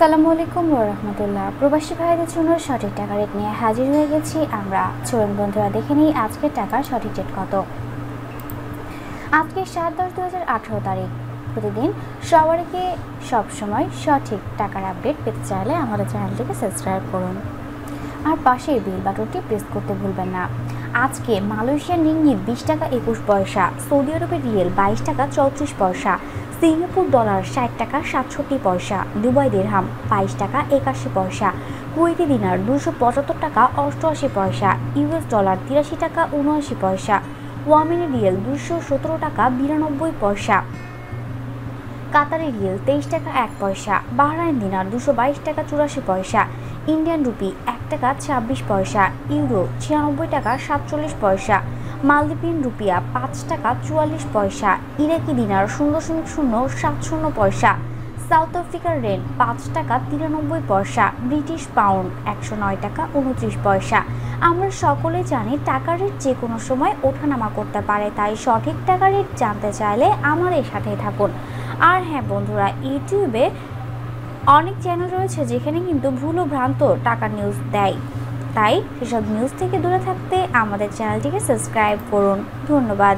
আসসালামু আলাইকুম রহমতুল্লাহ। প্রবাসী ভাইদের জন্য সঠিক টাকা রেট নিয়ে হাজির হয়ে গেছি আমরা। চলুন বন্ধুরা, দেখে নিই আজকের টাকার সঠিক রেট কত। আজকে সাত দশ দু তারিখ। প্রতিদিন সবারকে সবসময় সঠিক টাকার আপডেট পেতে চাইলে আমাদের চ্যানেলটিকে সাবস্ক্রাইব করুন। আর পাশের বিল বাটনটি প্রেস করতে ভুলবেন না। আজকে মালয়েশিয়ান রিঙ্গিত বিশ টাকা একুশ পয়সা, সৌদি আরবের রিয়েল বাইশ টাকা চৌত্রিশ পয়সা সিঙ্গাপুর ডলার ষাট টাকা, সাতষট্টি পয়সা। দুবাই দিরহাম বাইশ টাকা, একাশি পয়সা। কুয়েতি দিনার দুশো পঁচাত্তর টাকা, অষ্টআশি পয়সা। ইউএস ডলার তিরাশি টাকা, উনআশি পয়সা। ওয়ামিনি রিয়েল দুশো সতেরো টাকা, বিরানব্বই পয়সা। কাতারি রিয়েল তেইশ টাকা, এক পয়সা। বাহরাইন দিনার দুশো বাইশ টাকা, চুরাশি পয়সা। ইন্ডিয়ান রুপি এক টাকা, ছাব্বিশ পয়সা। ইউরো ছিয়ানব্বই টাকা, সাতচল্লিশ পয়সা। মালদ্বীপিয়ান রুপিয়া পাঁচ টাকা চুয়াল্লিশ পয়সা, ইরাকি দিনার শূন্য দশমিক শূন্য সাত শূন্য পয়সা, সাউথ আফ্রিকার রেল পাঁচ টাকা তিরানব্বই পয়সা, ব্রিটিশ পাউন্ড একশো নয় টাকা উনত্রিশ পয়সা। আমরা সকলে জানি টাকার রেট যে কোনো সময় ওঠানামা করতে পারে, তাই সঠিক টাকা রেট জানতে চাইলে আমাদের সাথে থাকুন। আর হ্যাঁ বন্ধুরা, ইউটিউবে অনেক চ্যানেল রয়েছে যেখানে কিন্তু ভুল ও ভ্রান্ত টাকা নিউজ দেয়। তাই এসব নিউজ থেকে দূরে থাকতে আমাদের চ্যানেলটিকে সাবস্ক্রাইব করুন। ধন্যবাদ।